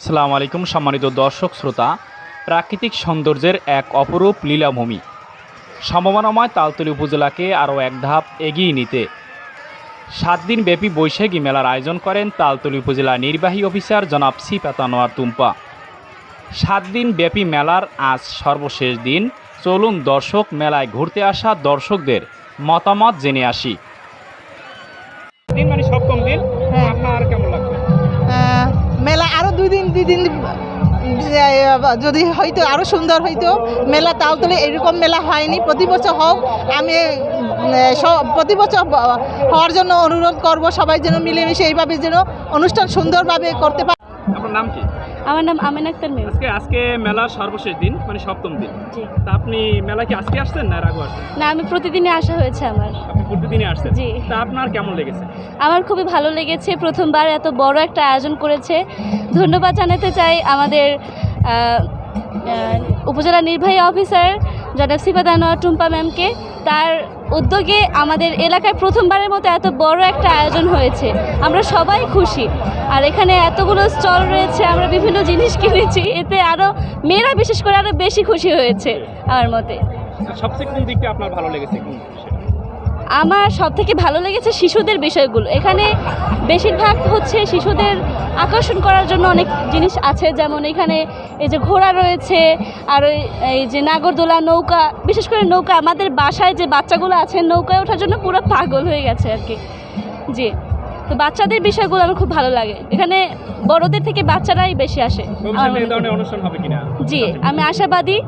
সালাম আলাইকুম, সম্মানিত দর্শক, শ্রোতা। প্রাকৃতিক সৌন্দর্যের এক অপরূপ লীলাভূমি। সম্ভাবনাময় তালতলী উপজেলাকে আরও এক ধাপ এগিয়ে নিতে সাত দিন ব্যাপী বৈশাখী মেলার আয়োজন করেন তালতলী উপজেলা নির্বাহী অফিসার জনাব সি পাতানোয়ার তুম্পা। সাত দিন ব্যাপী মেলার আজ সর্বশেষ দিন। চলুন দর্শক মেলায় ঘুরতে আসা দর্শকদের মতামত জেনে আসি। মেলা আরও দুই দিন দুই দিন যদি হয়তো আরও সুন্দর হয়তো মেলা তাও তালতলে এরকম মেলা হয়নি। প্রতি বছর হোক, আমি প্রতি বছর হওয়ার জন্য অনুরোধ করব সবাই যেন মিলেমিশে এইভাবে যেন অনুষ্ঠান সুন্দরভাবে করতে পারে। আপনার নাম কি? আমার নাম আমিন আক্তার মেম। আজকে আজকে মেলার সর্বশেষ দিন মানে সপ্তম দিন। জি। তা আপনি মেলা কি আজকে আসছেন না এর আগে আসছেন? না আমি প্রতিদিনই আসা হয়েছে আমার। আপনি প্রতিদিনই আসছেন? জি। তা আপনার কেমন লেগেছে? আমার খুবই ভালো লেগেছে প্রথমবার এত বড় একটা আয়োজন করেছে। ধন্যবাদ জানাতে চাই আমাদের উপজেলা নির্বাহী অফিসার জনাব সিফাদানোয়া টুম্পা ম্যামকে। তার উদ্যোগে আমাদের এলাকায় প্রথমবারের মতো এত বড় একটা আয়োজন হয়েছে। আমরা সবাই খুশি। আর এখানে এতগুলো স্টল রয়েছে, আমরা বিভিন্ন জিনিস কিনেছি। এতে আরও মেয়েরা বিশেষ করে আরও বেশি খুশি হয়েছে আমার মতে। সবচেয়ে কোন দিকটা আপনার ভালো লেগেছে? আমার সবথেকে ভালো লেগেছে শিশুদের বিষয়গুলো। এখানে বেশিরভাগ হচ্ছে শিশুদের আকর্ষণ করার জন্য অনেক জিনিস আছে, যেমন এখানে এই যে ঘোড়া রয়েছে, আর ওই, এই যে নাগরদোলা নৌকা, বিশেষ করে নৌকা, আমাদের বাসায় যে বাচ্চাগুলো আছে, নৌকায় ওঠার জন্য পুরো পাগল হয়ে গেছে আর কি। জি। তো বাচ্চাদের বিষয়গুলো আমার খুব ভালো লাগে। এখানে বড়দের থেকে বাচ্চারাই বেশি আসে আমার ভবিষ্যতে এই। ধরনের অনুষ্ঠান হবে কিনা? জি আমি আশাবাদী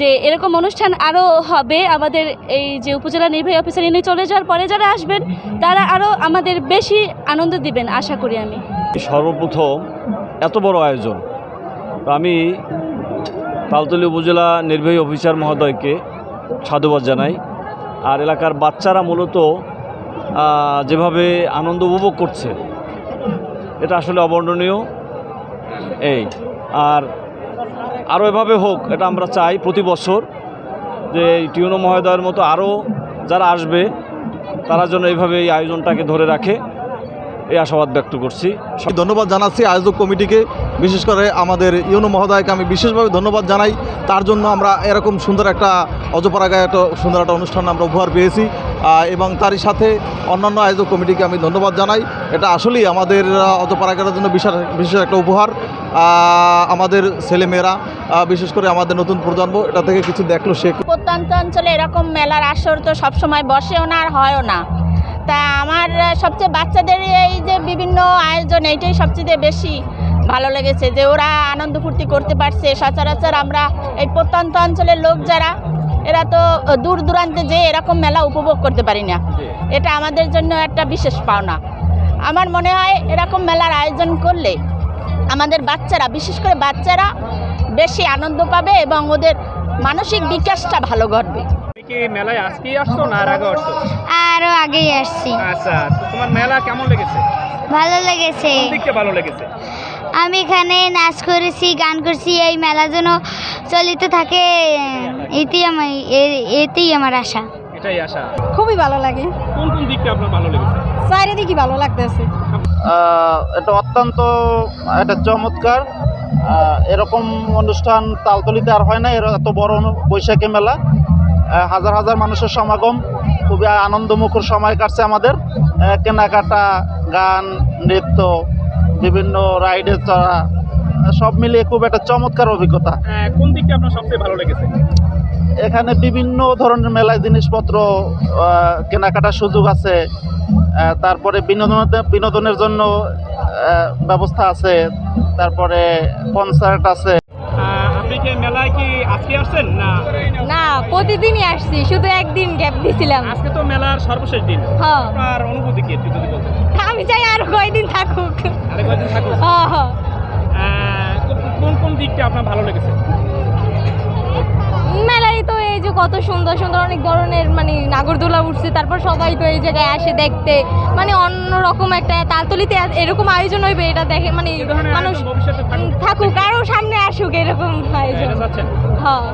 যে এরকম অনুষ্ঠান আরও হবে। আমাদের এই যে উপজেলা নির্বাহী অফিসার ইনি চলে যাওয়ার পরে যারা আসবেন তারা আরও আমাদের বেশি আনন্দ দিবেন আশা করি আমি। সর্বপ্রথম এত বড় আয়োজন। তো আমি তালতলী উপজেলা নির্বাহী অফিসার মহোদয়কে সাধুবাদ জানাই। আর এলাকার বাচ্চারা মূলত যেভাবে আনন্দ উপভোগ করছে, এটা আসলে অবর্ণনীয়। এই, আর আরও এভাবে হোক, এটা আমরা চাই প্রতি বছর যে টিউনো মহোদয়ের মতো আরও যারা আসবে, তারা যেন এইভাবে এই আয়োজনটাকে ধরে রাখে। এই আশাবাদ ব্যক্ত করছি। আমি ধন্যবাদ জানাচ্ছি আয়োজক কমিটিকে। বিশেষ করে আমাদের ইউনো মহোদয়কে আমি বিশেষভাবে ধন্যবাদ জানাই। তার জন্য আমরা এরকম সুন্দর একটা অজপাড়াগায় একটা সুন্দর একটা অনুষ্ঠান আমরা উপহার পেয়েছি। এবং তারই সাথে অন্যান্য আয়োজক কমিটিকে আমি ধন্যবাদ জানাই। এটা আসলেই আমাদের অজপাড়াগারের জন্য বিশাল বিশেষ একটা উপহার। আমাদের ছেলেমেয়েরা বিশেষ করে আমাদের নতুন প্রজন্ম এটা থেকে কিছু দেখল শেখ প্রত্যন্ত অঞ্চলে এরকম মেলার আসর তো সবসময় বসেও না আর হয়ও না। তা আমার সবচেয়ে বাচ্চাদের এই যে বিভিন্ন আয়োজন এইটাই সবচেয়ে বেশি ভালো লেগেছে যে ওরা আনন্দ ফুর্তি করতে পারছে। সচরাচর আমরা এই প্রত্যন্ত অঞ্চলের লোক যারা এরা তো দূর দূরান্তে যে এরকম মেলা উপভোগ করতে পারি না। এটা আমাদের জন্য একটা বিশেষ পাওনা। আমার মনে হয় এরকম মেলার আয়োজন করলে আমাদের বাচ্চারা বিশেষ করে বাচ্চারা বেশি আনন্দ পাবে এবং ওদের মানসিক বিকাশটা ভালো ঘটবে। কি মেলায় আজকেই আসছো না আর আগে আসছো? আরও আগেই আসছি। আচ্ছা তো তোমার মেলা কেমন লেগেছে? ভালো লেগেছে। কোন দিকটা ভালো লেগেছে? আমি এখানে নাচ করেছি গান করছি এই মেলা যেন চলিত থাকে এতেই আমার এ- এতেই আমার আশা। এটাই আশা। খুবই ভালো লাগে। কোন কোন দিকটা আপনার ভালো লেগেছে? চারিদিকে ভালো লাগতেছে। আহ, এটা অত্যন্ত এটা চমৎকার। আহ, এরকম অনুষ্ঠান তালতলিতে আর হয় না এর এত বড় বৈশাখী মেলা। হাজার হাজার মানুষের সমাগম। খুবই আনন্দমুখর সময় কাটছে আমাদের। কেনাকাটা গান নৃত্য বিভিন্ন রাইডে চড়া সব মিলিয়ে খুব একটা চমৎকার অভিজ্ঞতা। কোন দিকটা আপনার সবচেয়ে ভালো লেগেছে? এখানে বিভিন্ন ধরনের মেলায় জিনিসপত্র কেনাকাটার সুযোগ আছে। তারপরে বিনোদনের বিনোদনের জন্য ব্যবস্থা আছে। তারপরে কনসার্ট আছে। মেলায় কি আজকে আসছেন? না? না প্রতিদিনই আসছি শুধু একদিন গ্যাপ দিছিলাম। আজকে তো মেলার সর্বশেষ দিন। হ্যাঁ আপনার অনুভূতি কি একটু যদি বলতেন? আমি চাই আর কয়দিন থাকুক। থাকুন হ্যাঁ হ্যাঁ কোন কোন দিকটা আপনার ভালো লেগেছে? মেলায় তো এই যে কত সুন্দর সুন্দর অনেক ধরনের মানে নাগরদোলা উঠছে তারপর সবাই তো এই জায়গায় আসে দেখতে। মানে অন্যরকম একটা তালতলিতে এরকম আয়োজন হইবে এটা দেখে মানে মানুষ থাকুক। আরও সামনে আসুক এরকম আয়োজন। হ্যাঁ।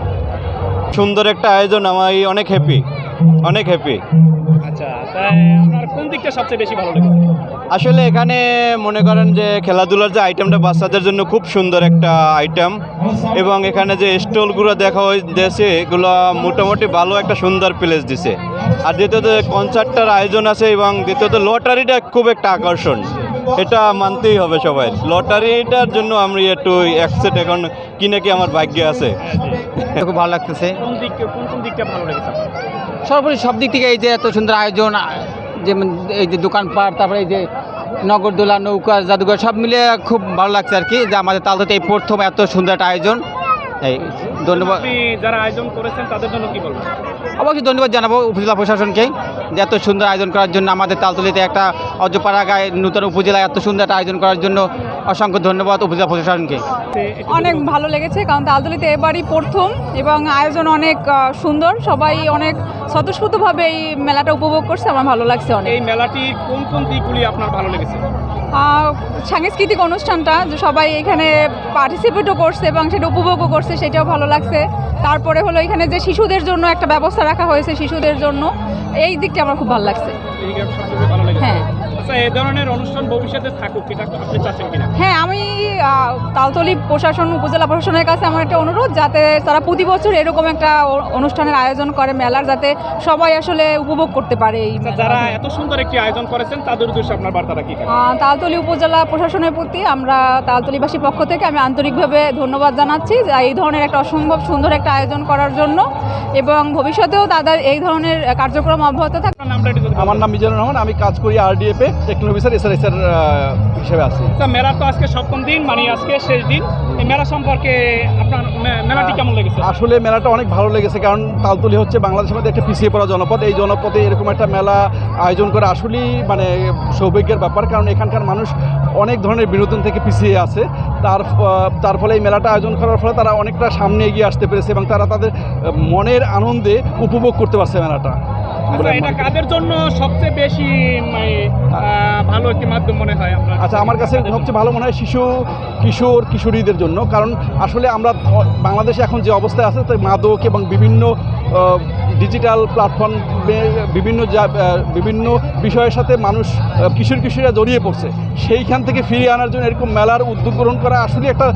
সুন্দর একটা আয়োজন আমি অনেক হ্যাপি অনেক হ্যাপি আচ্ছা তাই আপনার কোন দিকটা সবচেয়ে বেশি ভালো লেগেছে? আসলে এখানে মনে করেন যে খেলাধুলার যে আইটেমটা বাচ্চাদের জন্য খুব সুন্দর একটা আইটেম এবং এখানে যে স্টলগুলো দেখা হয়েছে এগুলো মোটামুটি ভালো একটা সুন্দর প্লেস দিছে। আর দ্বিতীয়ত কনসার্টটার আয়োজন আছে এবং দ্বিতীয়ত লটারিটা খুব একটা আকর্ষণ। এটা মানতেই হবে সবাই। লটারিটার জন্য আমি একটু অ্যাকসেট এখন কিনে কি আমার ভাগ্যে আছে। খুব ভালো লাগতেছে। কোন দিক কোন কোন দিকটা ভালো লেগেছে? সর্বোপরি সব দিক থেকে এই যে এত সুন্দর আয়োজন যে এই যে দোকানপাট, তারপরে এই যে নগরদোলা, নৌকা, জাদুঘর, সব মিলে খুব ভালো লাগছে আর কি। যে আমাদের তালদাতে এই প্রথম এত সুন্দর একটা আয়োজন। এই ধন্যবাদ। যারা আয়োজন করেছেন তাদের জন্য কি বলবেন? অবশ্যই ধন্যবাদ জানাব উপজেলা প্রশাসনকে যে এত সুন্দর আয়োজন করার জন্য আমাদের তালতলিতে একটা অজপাড়া গায়ে নূতন উপজেলায় এত সুন্দর একটা আয়োজন করার জন্য অসংখ্য ধন্যবাদ উপজেলা প্রশাসনকে। অনেক ভালো লেগেছে কারণ তালতলিতে এবারই প্রথম এবং আয়োজন অনেক সুন্দর। সবাই অনেক স্বতঃস্ফূর্তভাবে এই মেলাটা উপভোগ করছে আমার ভালো লাগছে অনেক। এই মেলাটি কোন কোন দিকগুলি আপনার ভালো লেগেছে? সাংস্কৃতিক অনুষ্ঠানটা যে সবাই এখানে পার্টিসিপেটও করছে এবং সেটা উপভোগও করছে সেটাও ভালো লাগছে। তারপরে হলো এখানে যে শিশুদের জন্য একটা ব্যবস্থা রাখা হয়েছে শিশুদের জন্য এই দিকটা আমার খুব ভালো লাগছে। হ্যাঁ। আচ্ছা এই ধরনের অনুষ্ঠান ভবিষ্যতে থাকুক এটা আপনি চাচ্ছেন কিনা? হ্যাঁ আমি তালতলি প্রশাসন উপজেলা প্রশাসনের কাছে আমার একটা অনুরোধ যাতে তারা প্রতি বছর এরকম একটা অনুষ্ঠানের আয়োজন করে মেলার যাতে সবাই আসলে উপভোগ করতে পারে এই আচ্ছা, যারা এত সুন্দর একটি আয়োজন করেছেন তাদের উদ্দেশ্যে আপনার বার্তাটা কি? তালতলি উপজেলা প্রশাসনের প্রতি আমরা তালতলিবাসীর পক্ষ থেকে আমি আন্তরিকভাবে ধন্যবাদ জানাচ্ছি যে এই ধরনের একটা অসম্ভব সুন্দর একটা আয়োজন করার জন্য এবং ভবিষ্যতেও তাদের এই ধরনের কার্যক্রম অব্যাহত থাকবে বলেন। আমার নাম মিজানুর রহমান আমি কাজ করি আরডিএফে টেকনোলজি অফিসার হিসেবে আছি। আচ্ছা মেলা তো আজকে সপ্তম দিন মানে আজকে শেষ দিন। এই মেলা সম্পর্কে আপনার মেলাটি কেমন লেগেছে? আসলে মেলাটা অনেক ভালো লেগেছে কারণ তালতলি হচ্ছে বাংলাদেশের মধ্যে একটা পিছিয়ে পড়া জনপদ। এই জনপদে এরকম একটা মেলা আয়োজন করা আসলেই মানে সৌভাগ্যের ব্যাপার কারণ এখানকার মানুষ অনেক ধরনের বিনোদন থেকে পিছিয়ে আছে। তার তার ফলে এই মেলাটা আয়োজন করার ফলে তারা অনেকটা সামনে এগিয়ে আসতে পেরেছে এবং তারা তাদের মনের আনন্দে উপভোগ করতে পারছে মেলাটা। এটা মনে কাদের জন্য সবচেয়ে বেশি মানে, ভালো একটি মাধ্যম মনে হয় আচ্ছা আমার কাছে সবচেয়ে ভালো মনে হয় শিশু কিশোর কিশোরীদের জন্য। কারণ আসলে আমরা বাংলাদেশে এখন যে অবস্থায় আছে তাই মাদক এবং বিভিন্ন ডিজিটাল প্ল্যাটফর্মে বিভিন্ন যা- বিভিন্ন বিষয়ের সাথে মানুষ কিশোর কিশোরীরা জড়িয়ে পড়ছে। সেইখান থেকে ফিরিয়ে আনার জন্য এরকম মেলার উদ্যোগ গ্রহণ করা আসলে একটা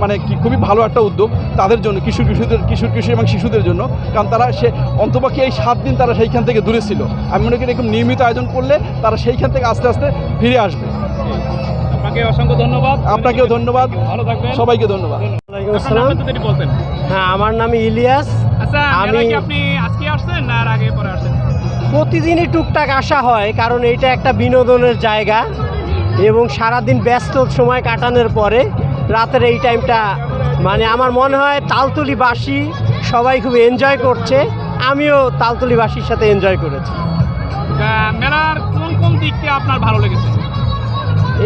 মানে কি খুবই ভালো একটা উদ্যোগ তাদের জন্য কিশোর কিশোরদের কিশোর কিশোর এবং শিশুদের জন্য। কারণ তারা সে অন্তপক্ষে এই সাত দিন তারা সেইখান থেকে দূরে ছিল। আমি মনে করি এরকম নিয়মিত আয়োজন করলে তারা সেইখান থেকে আস্তে আস্তে ফিরে আসবে। আপনাকে অসংখ্য ধন্যবাদ। আপনাকেও ধন্যবাদ। ভালো থাকবেন। সবাইকে ধন্যবাদ। হ্যাঁ আমার নাম ইলিয়াস। আমি- আপনি আজকে আসছেন না আর আগে পরে আসছেন? প্রতিদিনই টুকটাক আসা হয় কারণ এইটা একটা বিনোদনের জায়গা এবং সারাদিন ব্যস্ত সময় কাটানোর পরে রাতের এই টাইমটা মানে আমার মনে হয় তালতলিবাসী সবাই খুব এনজয় করছে আমিও তালতলিবাসীর সাথে এনজয় করেছি। মেলার কোন কোন দিকটা আপনার ভালো লেগেছে?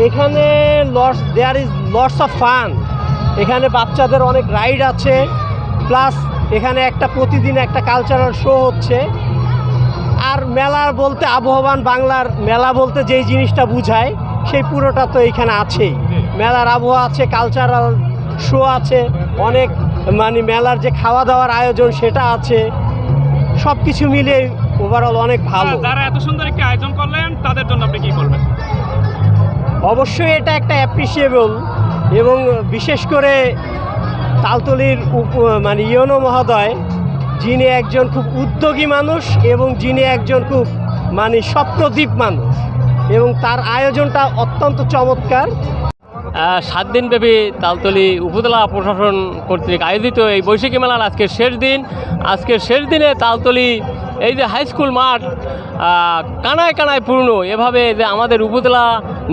এখানে loss there is lots of fun এখানে বাচ্চাদের অনেক রাইড আছে প্লাস এখানে একটা প্রতিদিন একটা কালচারাল শো হচ্ছে। আর মেলার বলতে আবহমান বাংলার মেলা বলতে যেই জিনিসটা বুঝায় সেই পুরোটা তো এখানে আছেই। মেলার আবহাওয়া আছে কালচারাল শো আছে অনেক মানে মেলার যে খাওয়া দাওয়ার আয়োজন সেটা আছে। সব কিছু মিলে ওভারঅল অনেক ভালো। যারা এত সুন্দর একটি আয়োজন করলেন তাদের জন্য আপনি কি করবেন? অবশ্যই এটা একটা অ্যাপ্রিসিয়েবল এবং বিশেষ করে তালতলির উপ- মানে ইয়নো মহোদয়, যিনি একজন খুব উদ্যোগী মানুষ এবং যিনি একজন খুব মানে স্বপ্নদ্বীপ মানুষ এবং তার আয়োজনটা অত্যন্ত চমৎকার। সাত দিনব্যাপী তালতলি উপজেলা প্রশাসন কর্তৃক আয়োজিত এই বৈশাখী মেলার আজকের শেষ দিন। আজকের শেষ দিনে তালতলি এই যে হাই স্কুল মাঠ কানায় কানায় পূর্ণ এভাবে যে আমাদের উপজেলা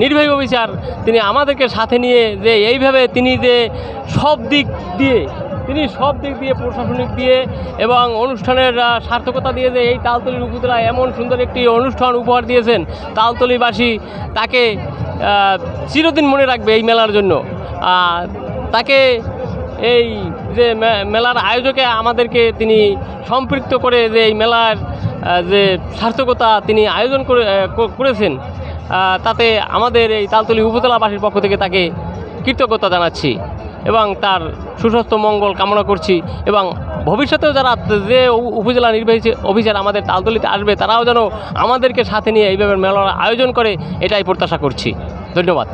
নির্বাহী অফিসার তিনি আমাদেরকে সাথে নিয়ে যে এইভাবে তিনি যে সব দিক দিয়ে, তিনি সব দিক দিয়ে প্রশাসনিক দিয়ে এবং অনুষ্ঠানের সার্থকতা দিয়ে যে এই তালতলির উপজেলায় এমন সুন্দর একটি অনুষ্ঠান উপহার দিয়েছেন, তালতলিবাসী তাকে চিরদিন মনে রাখবে এই মেলার জন্য। তাকে এই যে মেলার আয়োজকে আমাদেরকে তিনি সম্পৃক্ত করে যে এই মেলার যে সার্থকতা তিনি আয়োজন করে করেছেন তাতে আমাদের এই তালতলি উপজেলাবাসীর পক্ষ থেকে তাকে কৃতজ্ঞতা জানাচ্ছি এবং তার সুস্বাস্থ্য মঙ্গল কামনা করছি এবং ভবিষ্যতেও যারা যে উপজেলা নির্বাহী অফিসার আমাদের তালতলিতে আসবে, তারাও যেন আমাদেরকে সাথে নিয়ে এইভাবে মেলার আয়োজন করে, এটাই প্রত্যাশা করছি। ধন্যবাদ।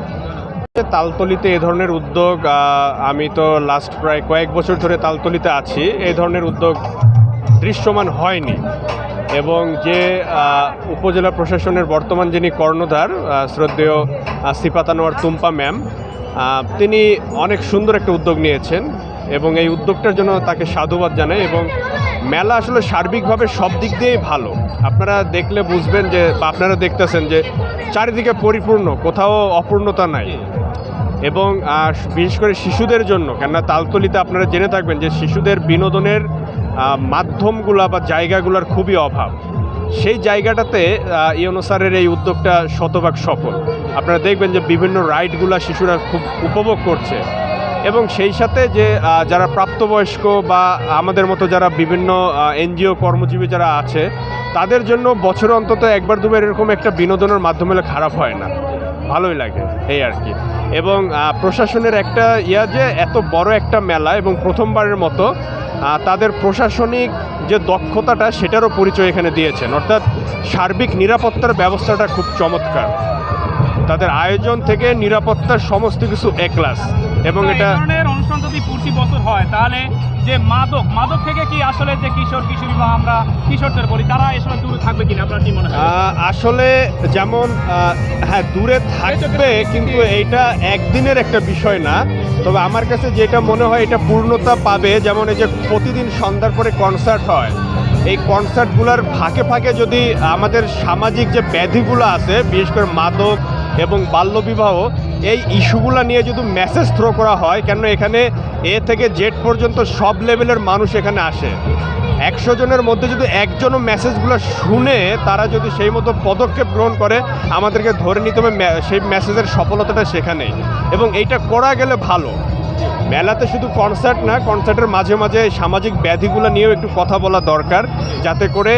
তালতলিতে এ ধরনের উদ্যোগ আমি তো লাস্ট প্রায় কয়েক বছর ধরে তালতলিতে আছি এই ধরনের উদ্যোগ দৃশ্যমান হয়নি। এবং যে উপজেলা প্রশাসনের বর্তমান যিনি কর্ণধার শ্রদ্ধেয় সিপাতানোয়ার তুম্পা ম্যাম তিনি অনেক সুন্দর একটা উদ্যোগ নিয়েছেন এবং এই উদ্যোগটার জন্য তাকে সাধুবাদ জানাই এবং মেলা আসলে সার্বিকভাবে সব দিক দিয়েই ভালো। আপনারা দেখলে বুঝবেন যে আপনারা দেখতেছেন যে, চারিদিকে পরিপূর্ণ, কোথাও অপূর্ণতা নাই। এবং বিশেষ করে শিশুদের জন্য কেননা তালতলিতে আপনারা জেনে থাকবেন যে শিশুদের বিনোদনের মাধ্যমগুলা বা জায়গাগুলোর খুবই অভাব। সেই জায়গাটাতে আহ, ইয়োনো স্যারের এই উদ্যোগটা শতভাগ সফল। আপনারা দেখবেন যে বিভিন্ন রাইডগুলা শিশুরা খুব উপভোগ করছে। এবং সেই সাথে যে যারা প্রাপ্তবয়স্ক বা আমাদের মতো যারা বিভিন্ন এনজিও কর্মজীবী যারা আছে তাদের জন্য বছরে অন্তত একবার দুবার এরকম একটা বিনোদনের মাধ্যমে খারাপ হয় না। ভালোই লাগে, এই আর কি। এবং প্রশাসনের একটা ইয়া যে এত বড় একটা মেলা এবং প্রথমবারের মতো তাদের প্রশাসনিক যে দক্ষতাটা সেটারও পরিচয় এখানে দিয়েছেন। অর্থাৎ সার্বিক নিরাপত্তার ব্যবস্থাটা খুব চমৎকার। তাদের আয়োজন থেকে নিরাপত্তার সমস্ত কিছু একলাস এবং এটা অনুষ্ঠান যদি প্রতি বছর হয় তাহলে যে মাদক মাদক থেকে কি আসলে যে কিশোর কিশোরী বা আমরা কিশোরদের বলি তারা এসব দূরে থাকবে কিনা? আপনার কি মনে হয়? আসলে যেমন হ্যাঁ দূরে থাকবে কিন্তু এইটা একদিনের একটা বিষয় না। তবে আমার কাছে যেটা মনে হয় এটা পূর্ণতা পাবে। যেমন এই যে প্রতিদিন সন্ধ্যার পরে কনসার্ট হয় এই কনসার্টগুলোর ফাঁকে ফাঁকে যদি আমাদের সামাজিক যে ব্যাধিগুলো আছে বিশেষ করে মাদক এবং বাল্যবিবাহ, এই ইস্যুগুলো নিয়ে যদি মেসেজ থ্রো করা হয় কেন এখানে এ থেকে জেড পর্যন্ত সব লেভেলের মানুষ এখানে আসে। একশো জনের মধ্যে যদি একজনও মেসেজগুলো শুনে তারা যদি সেই মতো পদক্ষেপ গ্রহণ করে, আমাদেরকে ধরে নিতে হবে সেই মেসেজের সফলতাটা সেখানেই। এবং এইটা করা গেলে ভালো। মেলাতে শুধু কনসার্ট না কনসার্টের মাঝে মাঝে সামাজিক ব্যাধিগুলো নিয়েও একটু কথা বলা দরকার, যাতে করে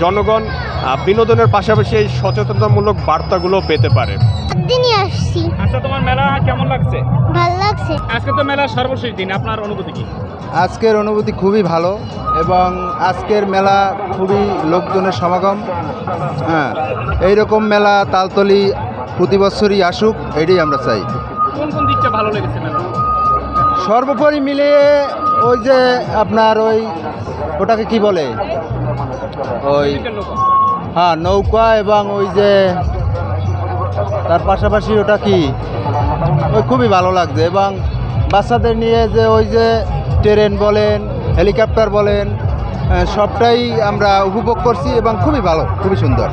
জনগণ বিনোদনের পাশাপাশি এই সচেতনতামূলক বার্তাগুলো পেতে পারে। দিনই আসছি। আচ্ছা তোমার মেলা কেমন লাগছে? ভালো লাগছে। আজকে তো মেলার সর্বশেষ দিন আপনার অনুভূতি কি? আজকের অনুভূতি খুবই ভালো এবং আজকের মেলা খুবই লোকজনের সমাগম। হ্যাঁ এইরকম মেলা তালতলি প্রতি বছরই আসুক এটাই আমরা চাই। কোন কোন দিকটা ভালো লেগেছে মেলা সর্বোপরি মিলিয়ে ওই যে আপনার ওই ওটাকে কি বলে? ওই হ্যাঁ নৌকা এবং ওই যে তার পাশাপাশি ওটা কি? ওই খুবই ভালো লাগছে এবং বাচ্চাদের নিয়ে যে ওই যে ট্রেন বলেন, হেলিকপ্টার বলেন সবটাই আমরা উপভোগ করছি এবং খুবই ভালো, খুবই সুন্দর।